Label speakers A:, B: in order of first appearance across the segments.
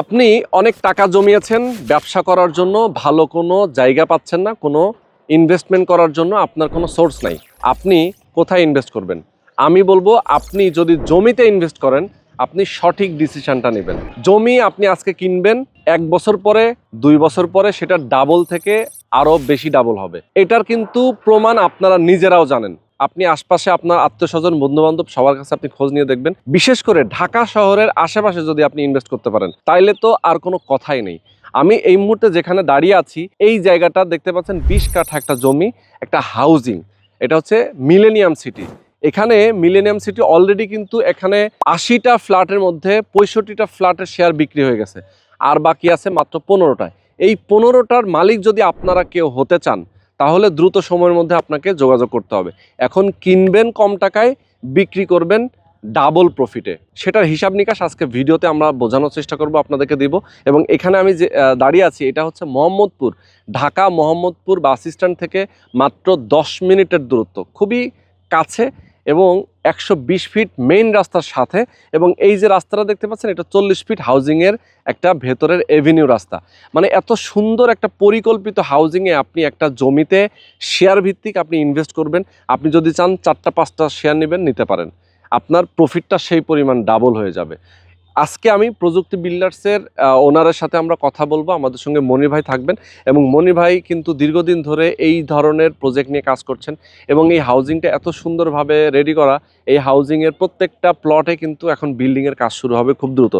A: আপনি অনেক টাকা জমিয়েছেন, ব্যবসা করার জন্য ভালো কোনো জায়গা পাচ্ছেন না, কোনো ইনভেস্টমেন্ট করার জন্য আপনার কোনো সোর্স নাই। আপনি কোথায় ইনভেস্ট করবেন? আমি বলব আপনি যদি জমিতে ইনভেস্ট করেন, আপনি সঠিক ডিসিশনটা নেবেন। জমি আপনি আজকে কিনবেন, এক বছর পরে, দুই বছর পরে সেটা ডাবল থেকে আরও বেশি ডাবল হবে। এটার কিন্তু প্রমাণ আপনারা নিজেরাও জানেন। আপনি আশপাশে আপনার আত্মীয় স্বজন বন্ধু বান্ধব সবার কাছে আপনি খোঁজ নিয়ে দেখবেন। বিশেষ করে ঢাকা শহরের আশেপাশে যদি আপনি ইনভেস্ট করতে পারেন, তাইলে তো আর কোনো কথাই নেই। আমি এই মুহূর্তে যেখানে দাঁড়িয়ে আছি, এই জায়গাটা দেখতে পাচ্ছেন বিশ কাঠা একটা জমি, একটা হাউজিং এটা হচ্ছে মিলেনিয়াম সিটি এখানে মিলেনিয়াম সিটি অলরেডি কিন্তু এখানে আশিটা ফ্ল্যাটের মধ্যে পঁয়ষট্টিটা ফ্ল্যাটের শেয়ার বিক্রি হয়ে গেছে। আর বাকি আছে মাত্র পনেরোটায়। এই পনেরোটার মালিক যদি আপনারা কেউ হতে চান তাহলে দ্রুত সময়ের মধ্যে আপনাকে যোগাযোগ করতে হবে। এখন কিনবেন কম টাকায়, বিক্রি করবেন ডাবল প্রফিটে সেটার হিসাব নিকাশ আজকে ভিডিওতে আমরা বোঝানোর চেষ্টা করব, আপনাদেরকে দিব। এবং এখানে আমি যে দাঁড়িয়ে আছি, এটা হচ্ছে মোহাম্মদপুর। ঢাকা মোহাম্মদপুর বাস স্ট্যান্ড থেকে মাত্র দশ মিনিটের দূরত্ব। খুবই কাছে এবং একশো বিশ ফিট মেইন রাস্তার সাথে এবং এই যে রাস্তাটা দেখতে পাচ্ছেন, এটা চল্লিশ ফিট হাউজিংয়ের একটা ভেতরের এভিনিউ রাস্তা। মানে এত সুন্দর একটা পরিকল্পিত হাউজিংয়ে আপনি একটা জমিতে শেয়ার ভিত্তিক আপনি ইনভেস্ট করবেন। আপনি যদি চান, চারটা, পাঁচটা শেয়ার নেবেন, নিতে পারেন। আপনার প্রফিটটা সেই পরিমাণ ডাবল হয়ে যাবে। আজকে আমি প্রযুক্তি বিল্ডার্সের ওনারের সাথে আমরা কথা বলব। আমাদের সঙ্গে মনির ভাই থাকবেন এবং মনির ভাই কিন্তু দীর্ঘদিন ধরে এই ধরনের প্রজেক্ট নিয়ে কাজ করছেন এবং এই হাউজিংটা এত সুন্দরভাবে রেডি করা, এই হাউজিংয়ের প্রত্যেকটা প্লটে কিন্তু এখন বিল্ডিংয়ের কাজ শুরু হবে খুব দ্রুত।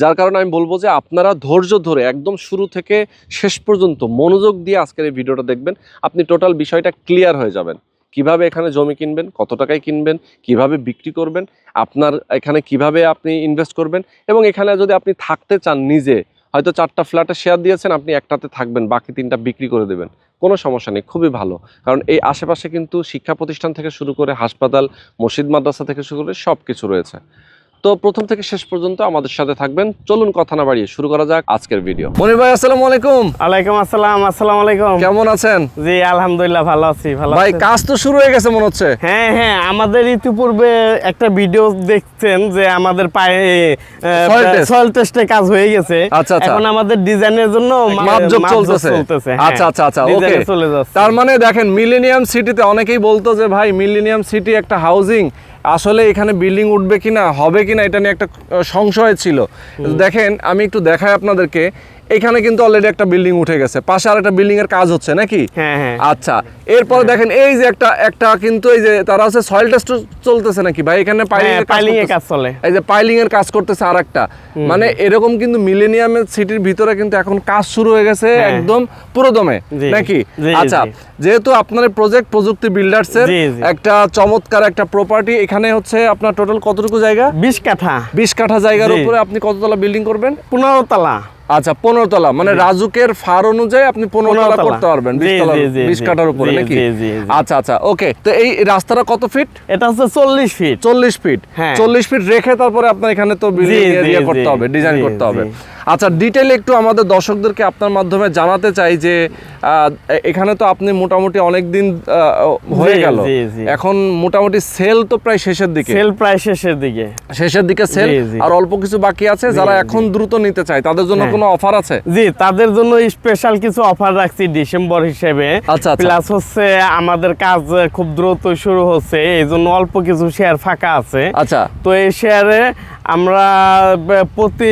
A: যার কারণে আমি বলব যে আপনারা ধৈর্য ধরে একদম শুরু থেকে শেষ পর্যন্ত মনোযোগ দিয়ে আজকের এই ভিডিওটা দেখবেন। আপনি টোটাল বিষয়টা ক্লিয়ার হয়ে যাবেন। কীভাবে এখানে জমি কিনবেন, কত টাকায় কিনবেন, কীভাবে বিক্রি করবেন, আপনার এখানে কীভাবে আপনি ইনভেস্ট করবেন এবং এখানে যদি আপনি থাকতে চান নিজে, হয়তো চারটা ফ্ল্যাটে শেয়ার দিয়েছেন, আপনি একটাতে থাকবেন, বাকি তিনটা বিক্রি করে দেবেন। কোনো সমস্যা নেই, খুবই ভালো। কারণ এই আশেপাশে কিন্তু শিক্ষা প্রতিষ্ঠান থেকে শুরু করে হাসপাতাল, মসজিদ, মাদ্রাসা থেকে শুরু করে সব কিছু রয়েছে। তো প্রথম থেকে শেষ পর্যন্ত আমাদের সাথে থাকবেন। চলুন কথা না বাড়িয়ে শুরু করা যাক আজকের ভিডিও। মনির ভাই আসসালামু আলাইকুম।
B: ওয়ালাইকুম আসসালাম আসসালামু আলাইকুম।
A: কেমন আছেন?
B: জি আলহামদুলিল্লাহ ভালো আছি ভালো
A: ভাই কাজ তো শুরু হয়ে গেছে মনে হচ্ছে।
B: হ্যাঁ হ্যাঁ আমাদের ইতিপূর্বে একটা ভিডিও দেখছেন যে আমাদের পায়ে সয়েল টেস্টে কাজ হয়ে গেছে।
A: আচ্ছা, আচ্ছা।
B: এখন আমাদের ডিজাইনের জন্য
A: মাপজোক চলতেছে।
B: হ্যাঁ।
A: আচ্ছা আচ্ছা আচ্ছা ওকে।
B: চলে যাচ্ছে।
A: তার মানে দেখেন মিলেনিয়াম সিটিতে অনেকেই বলতো যে ভাই মিলেনিয়াম সিটি একটা হাউজিং আসলে এখানে বিল্ডিং উঠবে কিনা হবে কিনা এটা নিয়ে একটা সংশয় ছিল। দেখেন আমি একটু দেখাই আপনাদেরকে। এখানে কিন্তু অলরেডি একটা বিল্ডিং উঠে গেছে। পাশে আর একটা বিল্ডিং এর কাজ হচ্ছে নাকি?
B: হ্যাঁ হ্যাঁ।
A: আচ্ছা এরপরে দেখেন এই যে একটা একটা কিন্তু এই যে তারা হচ্ছে সয়েল টেস্ট চলতেছে নাকি ভাই? এখানে পাইলিং
B: হ্যাঁ এর কাজ চলে।
A: এই যে পাইলিং এর কাজ করতেছে আর একটা মানে এরকম কিন্তু মিলেনিয়ামের সিটির ভিতরে কিন্তু এখন কাজ শুরু হয়ে গেছে
B: হ্যাঁ।
A: একদম পুরোদমে নাকি? আচ্ছা যেহেতু আপনার প্রজেক্ট প্রযুক্তি বিল্ডার্স এর। একটা চমৎকার একটা প্রপার্টি এখানে হচ্ছে আপনার টোটাল কতটুকু জায়গা?
B: বিশ কাঠা।
A: বিশ কাঠা জায়গার উপরে আপনি কততলা বিল্ডিং করবেন?
B: পনেরো তলা।
A: আচ্ছা পনেরো তলা মানে রাজুকের ফার অনুযায়ী আপনি পনেরো তলা। করতে পারবেন বিশ। কাঠার উপরে নাকি। আচ্ছা আচ্ছা ওকে তো এই রাস্তাটা কত ফিট
B: এটা হচ্ছে চল্লিশ ফিট
A: চল্লিশ ফিট
B: হ্যাঁ।
A: চল্লিশ ফিট রেখে তারপরে আপনার এখানে তো এরিয়া করতে হবে ডিজাইন করতে হবে আচ্ছা ডিটেইলে একটু আমাদের দর্শকদেরকে আপনার মাধ্যমে জানাতে চাই যে এখানে তো আপনি মোটামুটি অনেক দিন হয়ে গেল। এখন মোটামুটি সেল তো প্রায় শেষের দিকে
B: সেল প্রায় শেষের দিকে
A: শেষের দিকে সেল। আর অল্প কিছু বাকি আছে যারা এখন দ্রুত নিতে চায় তাদের জন্য
B: হ্যাঁ।
A: কোনো অফার আছে?
B: জি তাদের জন্য স্পেশাল কিছু অফার রাখছি ডিসেম্বর হিসেবে।
A: আচ্ছা, আচ্ছা।
B: প্লাস হচ্ছে আমাদের কাজ খুব দ্রুত শুরু হচ্ছে এই জন্য অল্প কিছু শেয়ার ফাঁকা আছে।
A: আচ্ছা।
B: তো এই শেয়ারে আমরা প্রতি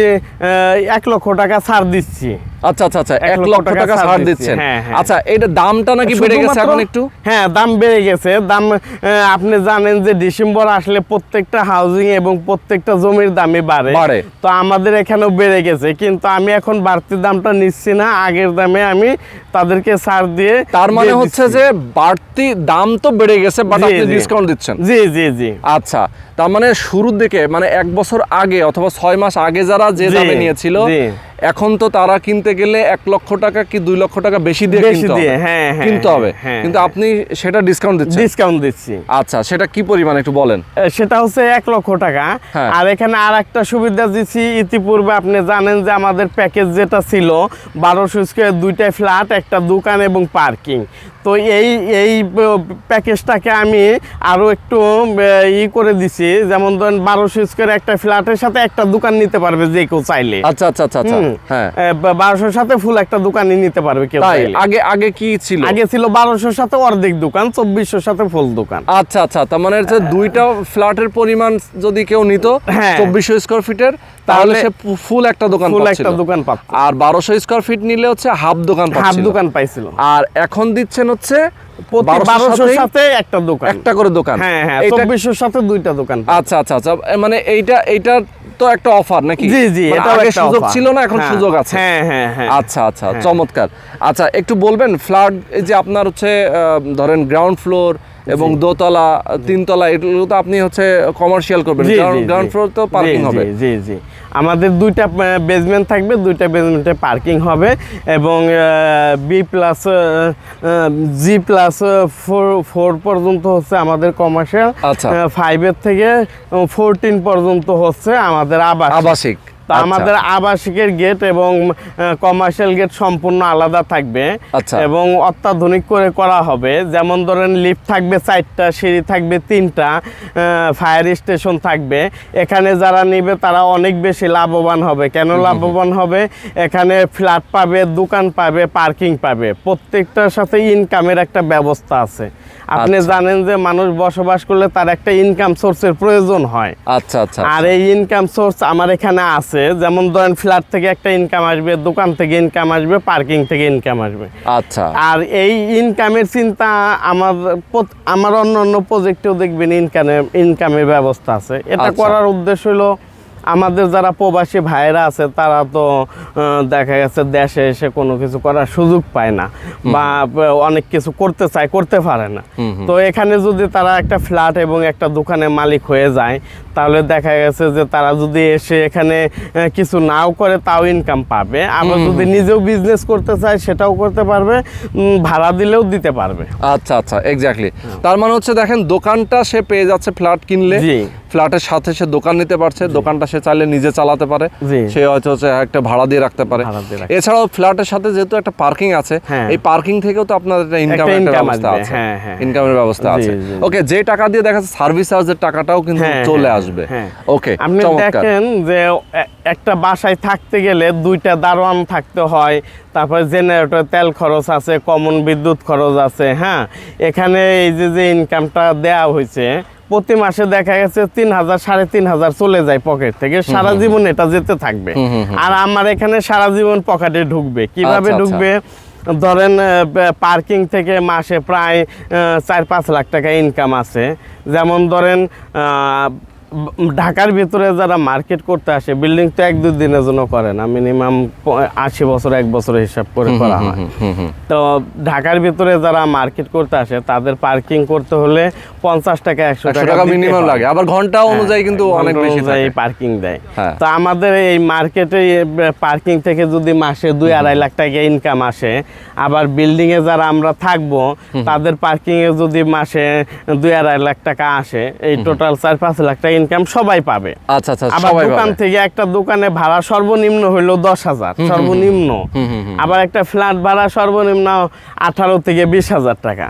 B: এক লক্ষ টাকা ছাড় দিচ্ছি।
A: আচ্ছা আচ্ছা আচ্ছা
B: এক লক্ষ টাকা ছাড়
A: দিচ্ছেন।
B: হ্যাঁ, হ্যাঁ।
A: আচ্ছা এটা দামটা নাকি বেড়ে গেছে এখন একটু?
B: হ্যাঁ দাম বেড়ে গেছে। দাম আপনি জানেন যে ডিসেম্বর আসলে প্রত্যেকটা হাউজিং এবং প্রত্যেকটা জমির দামই বাড়ে। তো আমাদের এখানেও বেড়ে গেছে। কিন্তু আমি এখন বাড়তি দামটা নিচ্ছি না। আগের দামে আমি তাদেরকে ছাড় দিয়ে
A: তার মানে হচ্ছে যে বাড়তি দাম তো বেড়ে গেছে বাট আপনি ডিসকাউন্ট দিচ্ছেন।
B: জি জি জি।
A: আচ্ছা তার মানে শুরুর দিকে মানে এক বছর আগে অথবা ছয় মাস আগে যারা যে দামে নিয়েছিল। এখন তো তারা কিনতে গেলে এক লক্ষ টাকা কি দুই লক্ষ টাকা বেশি দিয়ে কিনতে হবে?
B: হ্যাঁ, হ্যাঁ,
A: কিনতে হবে।
B: হ্যাঁ,
A: কিন্তু আপনি সেটা ডিসকাউন্ট দিচ্ছেন?
B: ডিসকাউন্ট দিচ্ছি।
A: আচ্ছা সেটা কি পরিমাণ একটু বলেন?
B: সেটা হচ্ছে এক লক্ষ টাকা। আর এখানে আর একটা সুবিধা দিচ্ছি ইতিপূর্বে আপনি জানেন যে আমাদের প্যাকেজ যেটা ছিল বারোশো স্কোয়ার দুইটাই ফ্ল্যাট একটা দোকান এবং পার্কিং তো এই এই প্যাকেজটাকে আমি আরও একটু ই করে দিছি। যেমন ধরেন বারোশো স্কোয়ার একটা ফ্ল্যাটের সাথে একটা দোকান নিতে পারবে যে কেউ চাইলে।
A: আচ্ছা আচ্ছা আচ্ছা আচ্ছা হ্যাঁ।
B: বারোশোর সাথে ফুল একটা দোকানই নিতে পারবে কেউ
A: আগে আগে কি ছিল?
B: আগে ছিল বারোশোর সাথে অর্ধেক দোকান চব্বিশশোর সাথে ফুল দোকান।
A: আচ্ছা আচ্ছা তার মানে হচ্ছে দুইটা ফ্ল্যাটের পরিমাণ যদি কেউ নিত
B: হ্যাঁ।
A: চব্বিশশো স্কোয়ার ফিটের তাহলে
B: তাহলে
A: সে ফুল একটা দোকান
B: ফুল একটা দোকান পাচ্ছে
A: আর বারোশো স্কোয়ার ফিট নিলে হচ্ছে হাফ দোকান
B: হাফ দোকান পাইছিল।
A: আর এখন দিচ্ছেন হচ্ছে
B: প্রতি
A: 1200
B: বারোশোর
A: সাথেই
B: সাথে একটা দোকান।
A: একটা করে দোকান।
B: হ্যাঁ হ্যাঁ চব্বিশশোর সাথে দুইটা দোকান।
A: আচ্ছা আচ্ছা আচ্ছা। মানে এইটা এইটা তো একটা অফার নাকি?
B: জি জি
A: মানে আগে সুযোগ ছিল না এখন
B: হ্যাঁ,
A: সুযোগ আছে।
B: হ্যাঁ হ্যাঁ হ্যাঁ।
A: আচ্ছা আচ্ছা চমৎকার। আচ্ছা একটু বলবেন ফ্ল্যাট যে আপনার হচ্ছে ধরেন গ্রাউন্ড ফ্লোর এবং দোতলা তিনতলা এগুলো তো আপনি হচ্ছে কমার্শিয়াল করবেন গ্রাউন্ড ফ্লোর তো পার্কিং হবে।
B: জি, জি। আমাদের দুইটা বেসমেন্ট থাকবে দুইটা বেসমেন্টে পার্কিং হবে এবং B plus G plus four four পর্যন্ত হচ্ছে আমাদের কমার্শিয়াল
A: আচ্ছা।
B: ফাইভের থেকে ফোরটিন পর্যন্ত হচ্ছে আমাদের আবাস
A: আবাসিক।
B: তা
A: আচ্ছা।
B: আমাদের আবাসিকের গেট এবং কমার্শিয়াল গেট সম্পূর্ণ আলাদা থাকবে।
A: আচ্ছা।
B: এবং অত্যাধুনিক করে করা হবে। যেমন ধরেন লিফট থাকবে চারটা সিঁড়ি থাকবে তিনটা ফায়ার স্টেশন থাকবে। এখানে যারা নেবে তারা অনেক বেশি লাভবান হবে। কেন লাভবান হবে? এখানে ফ্ল্যাট পাবে দোকান পাবে পার্কিং পাবে। প্রত্যেকটার সাথে ইনকামের একটা ব্যবস্থা আছে। আপনি
A: আচ্ছা।
B: জানেন যে মানুষ বসবাস করলে তার একটা ইনকাম সোর্সের প্রয়োজন হয়।
A: আচ্ছা আচ্ছা
B: আর এই ইনকাম সোর্স আমার এখানে আছে। যেমন ধরেন ফ্ল্যাট থেকে একটা ইনকাম আসবে দোকান থেকে ইনকাম আসবে পার্কিং থেকে ইনকাম আসবে।
A: আচ্ছা।
B: আর এই ইনকামের চিন্তা আমার আমার অন্য অন্য প্রজেক্টেও দেখবেন ইনকামের ইনকামের ব্যবস্থা আছে। এটা
A: আচ্ছা।
B: করার উদ্দেশ্য হলো আমাদের যারা প্রবাসী ভাইরা আছে তারা তো দেখা গেছে দেশে এসে কোনো কিছু করার সুযোগ পায় না বা অনেক কিছু করতে চায় করতে পারে না। তো এখানে যদি তারা একটা ফ্ল্যাট এবং একটা দোকানের মালিক হয়ে যায় তাহলে দেখা গেছে যে তারা যদি এসে এখানে কিছু নাও করে তাও ইনকাম পাবে। আবার যদি নিজেও বিজনেস করতে চায় সেটাও করতে পারবে। ভাড়া দিলেও দিতে পারবে।
A: আচ্ছা আচ্ছা এক্স্যাক্টলি তার মানে হচ্ছে দেখেন দোকানটা সে পেয়ে যাচ্ছে ফ্ল্যাট কিনলে। ফ্ল্যাটের সাথে সে দোকান নিতে পারছে দোকানটা সে চাইলে নিজে চালাতে পারে। সে হয়তো হচ্ছে একটা ভাড়া দিয়ে রাখতে পারে। এছাড়াও ফ্ল্যাটের সাথে যেহেতু একটা পার্কিং আছে
B: হ্যাঁ।
A: এই পার্কিং থেকেও তো আপনার একটা ইনকামের একটা ব্যবস্থা আছে।
B: হ্যাঁ, হ্যাঁ।
A: ইনকামের ব্যবস্থা আছে। ওকে যে টাকা দিয়ে দেখা যাচ্ছে সার্ভিস চার্জের টাকাটাও কিন্তু
B: হ্যাঁ,
A: চলে
B: হ্যাঁ,
A: আসবে।
B: হ্যাঁ।
A: ওকে
B: আপনি দেখেন যে একটা বাসায় থাকতে গেলে দুইটা দারোয়ান থাকতে হয় তারপরে জেনারেটর তেল খরচ আছে কমন বিদ্যুৎ খরচ আছে হ্যাঁ? এখানে এই যে যে ইনকামটা দেওয়া হয়েছে প্রতি মাসে দেখা গেছে তিন হাজার সাড়ে তিন হাজার চলে যায় পকেট থেকে সারা জীবন এটা যেতে থাকবে। আর আমার এখানে সারা জীবন পকেটে ঢুকবে। কীভাবে
A: আচ্ছা, আচ্ছা।
B: ঢুকবে? ধরেন পার্কিং থেকে মাসে প্রায় চার পাঁচ লাখ টাকা ইনকাম আছে। যেমন ধরেন ঢাকার ভিতরে যারা মার্কেট করতে আসে বিল্ডিং তো এক দুই দিনের জন্য করে না মিনিমাম আশি বছর এক বছর হিসাব করে করা হয়। তো ঢাকার ভিতরে যারা মার্কেট করতে আসে তাদের পার্কিং করতে হলে পঞ্চাশ টাকা একশো টাকা
A: মিনিমাম লাগে। আবার ঘণ্টা অনুযায়ী কিন্তু
B: হ্যাঁ,
A: অনেক বেশি
B: অনুযায়ী পার্কিং দেয়।
A: হ্যাঁ।
B: তো আমাদের এই মার্কেটে পার্কিং থেকে যদি মাসে দুই আড়াই লাখ টাকা ইনকাম আসে আবার বিল্ডিং এ যারা আমরা থাকব তাদের পার্কিং এ যদি মাসে দুই আড়াই লাখ টাকা আসে এই টোটাল চার পাঁচ লাখ টাকা ইনকাম সবাই পাবে।
A: আচ্ছা আচ্ছা
B: আবার দোকান থেকে একটা দোকানে ভাড়া সর্বনিম্ন হইল দশ হাজার সর্বনিম্ন। আবার একটা ফ্ল্যাট ভাড়া সর্বনিম্ন আঠারো থেকে বিশ হাজার টাকা।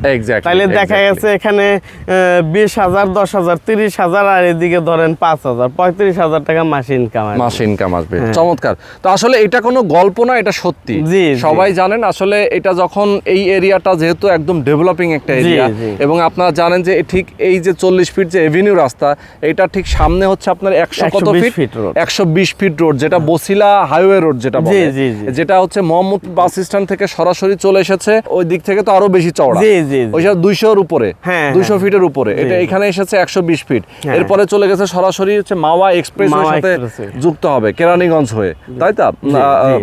B: তাহলে দেখা গেছে এখানে বিশ হাজার দশ হাজার তিরিশ হাজার আর এদিকে ধরেন পাঁচ হাজার পঁয়ত্রিশ হাজার টাকা মাসে ইনকাম
A: মাস ইনকাম আসবে। চমৎকার। তো আসলে এটা কোনো গল্প না এটা সত্যি।
B: হ্যাঁ।
A: সবাই জানেন আসলে এটা যখন এই এরিয়াটা যেহেতু একদম ডেভেলপিং একটা এরিয়া এবং আপনারা জানেন যে ঠিক এই যে চল্লিশ ফিট যে এভিনিউ রাস্তা এটা ঠিক সামনে হচ্ছে আপনার একশো কত ফিট। একশো বিশ ফিট রোড যেটা বসিলা হাইওয়ে রোড যেটা। যেটা হচ্ছে মোহাম্মদ বাস স্ট্যান্ড থেকে সরাসরি চলে এসেছে ওই দিক থেকে তো আরও বেশি চওড়া। ওইসব দুইশোর উপরে।
B: হ্যাঁ,
A: দুইশো
B: হ্যাঁ।
A: ফিটের উপরে। এটা এখানে এসেছে একশো বিশ ফিট
B: হ্যাঁ।
A: এরপরে চলে গেছে সরাসরি হচ্ছে মাওয়া এক্সপ্রেস সাথে যুক্ত হবে কেরানীগঞ্জ হয়ে। তাই তো?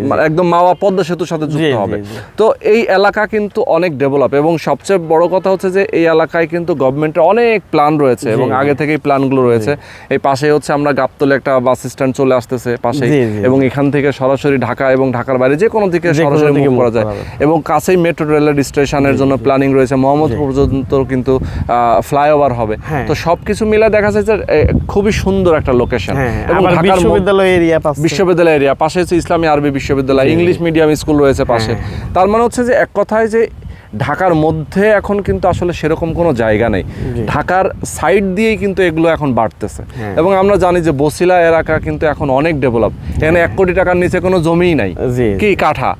A: মানে একদম মাওয়া পদ্মা সেতুর সাথে যুক্ত হবে। তো এই এলাকা কিন্তু অনেক ডেভেলপ এবং সবচেয়ে বড় কথা হচ্ছে যে এই এলাকায় কিন্তু গভর্নমেন্টের অনেক প্ল্যান রয়েছে এবং আগে থেকেই প্ল্যানগুলো রয়েছে। এই পাশে হচ্ছে আমরা গাবতলে একটা বাস স্ট্যান্ড চলে আসতেছে
B: জি।
A: এবং এখান থেকে সরাসরি ঢাকা এবং ঢাকার বাইরে যে কোনো দিকে সরাসরি মুভ করা যায়। এবং কাছেই মেট্রো রেলের স্টেশনের জন্য প্ল্যানিং রয়েছে। মোহাম্মদপুর পর্যন্ত কিন্তু ফ্লাইওভার হবে।
B: হ্যাঁ।
A: তো সবকিছু মিলে দেখা যায় যে খুবই সুন্দর একটা লোকেশন
B: হ্যাঁ হ্যাঁ,
A: এবং
B: বিশ্ববিদ্যালয় এরিয়া পাচ্ছে
A: বিশ্ববিদ্যালয় এরিয়া পাশে হচ্ছে ইসলামী আরবি বিশ্ববিদ্যালয় ইংলিশ মিডিয়াম স্কুল রয়েছে পাশে। তার মানে হচ্ছে যে এক কথায় যে ঢাকার মধ্যে এখন কিন্তু আসলে সেরকম কোনো জায়গা নেই। ঢাকার সাইড দিয়েই কিন্তু এগুলো এখন বাড়তেছে।
B: হ্যাঁ।
A: এবং আমরা জানি যে বসিলা এলাকা কিন্তু এখন অনেক ডেভেলপ। এখানে এক কোটি টাকার নিচে কোনো জমিই নাই। কি কাঠা?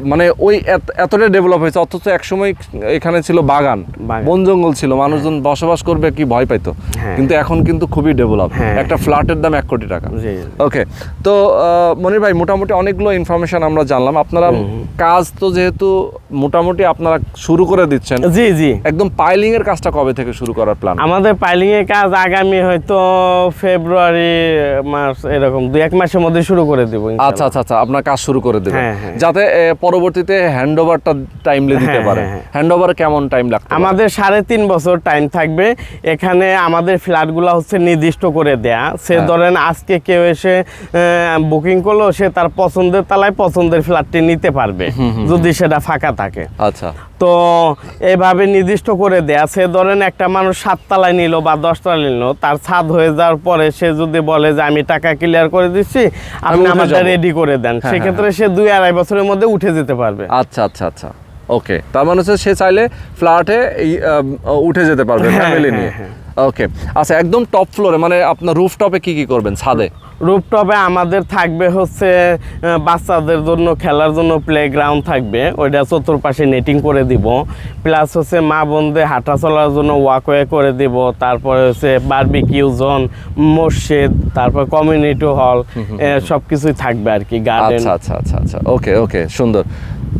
A: মানে ওই এত- এতটা ডেভেলপ হয়েছে অথচ একসময় এখানে ছিল বাগান। বন জঙ্গল ছিল মানুষজন বসবাস করবে কি ভয় পাইতো।
B: হ্যাঁ।
A: কিন্তু এখন কিন্তু খুবই ডেভেলপ।
B: হ্যাঁ।
A: একটা ফ্ল্যাটের দাম এক কোটি টাকা। ওকে তো আহ, মনির ভাই মোটামুটি অনেকগুলো ইনফরমেশন আমরা জানলাম। আপনারা কাজ তো যেহেতু মোটামুটি আপনারা শুরু করে দিচ্ছেন?
B: জি জি।
A: একদম পাইলিং এর কাজটা কবে থেকে শুরু করার প্ল্যান
B: আমাদের পাইলিং এর কাজ আগামী হয়তো ফেব্রুয়ারি মাস এরকম দুই এক মাসের মধ্যে শুরু করে দিব
A: আচ্ছা আচ্ছা আচ্ছা আপনার কাজ শুরু করে দেবেন।
B: হ্যাঁ, হ্যাঁ।
A: যাতে পরবর্তীতে হ্যান্ড ওভারটা টাইমলি দিতে
B: হ্যাঁ,
A: পারে
B: হ্যাঁ, হ্যাঁ।
A: হ্যান্ড ওভার কেমন টাইম লাগবে
B: আমাদের সাড়ে তিন বছর টাইম থাকবে। এখানে আমাদের ফ্ল্যাটগুলো হচ্ছে নির্দিষ্ট করে দেয়া। সে। ধরেন আজকে কেউ এসে বুকিং করল সে তার পছন্দের তালায় পছন্দের ফ্ল্যাটটি নিতে পারবে। যদি সেটা ফাঁকা থাকে।
A: আচ্ছা।
B: তো এইভাবে নির্দিষ্ট করে দেয়া। সে ধরেন একটা মানুষ সাততলায় নিল বা দশতলা নিল তার ছাদ হয়ে যাওয়ার পরে সে যদি বলে যে আমি টাকা ক্লিয়ার করে দিচ্ছি আপনি
A: আমাকে
B: রেডি করে দেন।
A: হ্যাঁ,
B: সেক্ষেত্রে সে দুই আড়াই বছরের মধ্যে উঠে যেতে পারবে।
A: আচ্ছা আচ্ছা আচ্ছা। ওকে তার মানে হচ্ছে সে চাইলে ফ্ল্যাটে উঠে যেতে পারবে
B: হ্যাঁ,
A: ফ্যামিলি
B: হ্যাঁ,
A: নিয়ে।
B: হ্যাঁ।
A: ওকে আচ্ছা একদম টপ ফ্লোরে মানে আপনার রুফ টপে কি কি করবেন? ছাদে?
B: রুপটপে আমাদের থাকবে হচ্ছে বাচ্চাদের জন্য খেলার জন্য প্লে গ্রাউন্ড থাকবে। ওইটা চতুর্পাশে নেটিং করে দিব। প্লাস হচ্ছে মা বোনদের হাঁটা চলার জন্য ওয়াকওয়ে করে দিব। তারপরে হচ্ছে বারবিকিউ জোন মসজিদ তারপর কমিউনিটি হল সব কিছুই থাকবে আর কি গার্ডেন
A: আচ্ছা আচ্ছা আচ্ছা আচ্ছা। ওকে ওকে সুন্দর।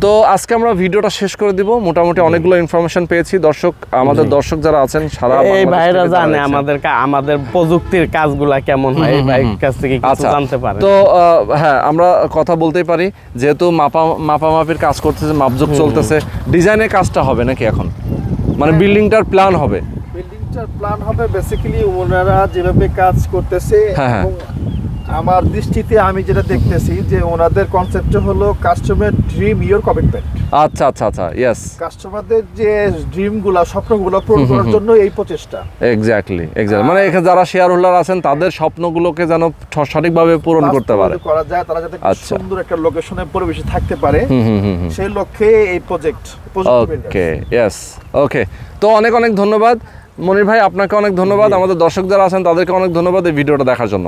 A: তো আজকে আমরা ভিডিওটা শেষ করে দিব। মোটামুটি অনেকগুলো ইনফরমেশন পেয়েছি। দর্শক আমাদের দর্শক যারা আছেন সারা
B: এই ভাইরা জানে আমাদের আমাদের প্রযুক্তির কাজগুলা কেমন হয় এই ভাইয়ের কাছ থেকে কিছু
A: আচ্ছা।
B: জানতে পারে
A: তো হ্যাঁ আমরা কথা বলতেই পারি। যেহেতু মাপা মাপামাপির কাজ করতেছে মাপজোক চলতেছে। ডিজাইনের কাজটা হবে নাকি এখন? মানে বিল্ডিংটার প্ল্যান হবে।
C: বিল্ডিংটার প্ল্যান হবে বেসিক্যালি ওনারা যেভাবে কাজ করতেছে
A: হ্যাঁ, হ্যাঁ।
C: এবং আমার দৃষ্টিতে আমি যেটা দেখতেছি যে ওনাদের কনসেপ্ট হলো কাস্টমার ড্রিম ইওর কমিটমেন্ট
A: আচ্ছা আচ্ছা আচ্ছা ইয়েস
C: কাস্টমারদের যে ড্রিমগুলো স্বপ্নগুলো পূরণ করার জন্য এই প্রচেষ্টা।
A: এক্স্যাক্টলি এক্স্যাক্টলি মানে এখানে যারা শেয়ার হোল্ডার আছেন তাদের স্বপ্নগুলোকে যেন সঠিকভাবে পূরণ করতে পারে।
C: করা যায় তারা যাতে
A: আচ্ছা।
C: সুন্দর একটা লোকেশনে পরিবেশে থাকতে পারে সেই লক্ষ্যে এই প্রজেক্ট
A: ওকে ইয়েস ওকে তো অনেক অনেক ধন্যবাদ। মনির ভাই আপনাকে অনেক ধন্যবাদ। আমাদের দর্শক যারা আছেন তাদেরকে অনেক ধন্যবাদ এই ভিডিওটা দেখার জন্য।